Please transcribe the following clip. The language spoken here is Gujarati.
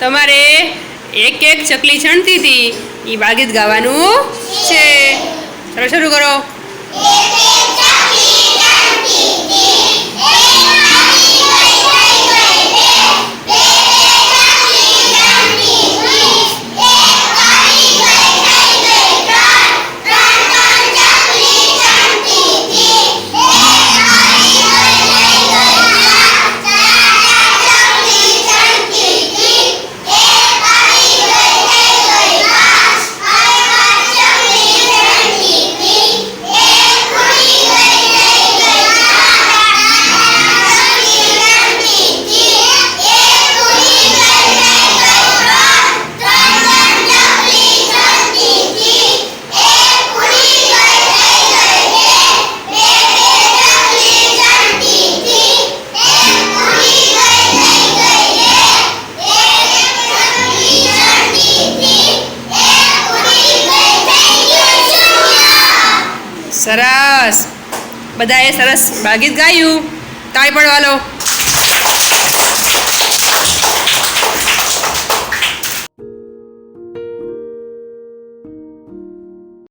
તમારે એક એક ચકલી છણતી હતી. એ બાગીત ગાવાનું છે. ચલો શરૂ કરો. સરસ. બધાએ સરસ બાગીત ગાયું. તાળી પડવા લો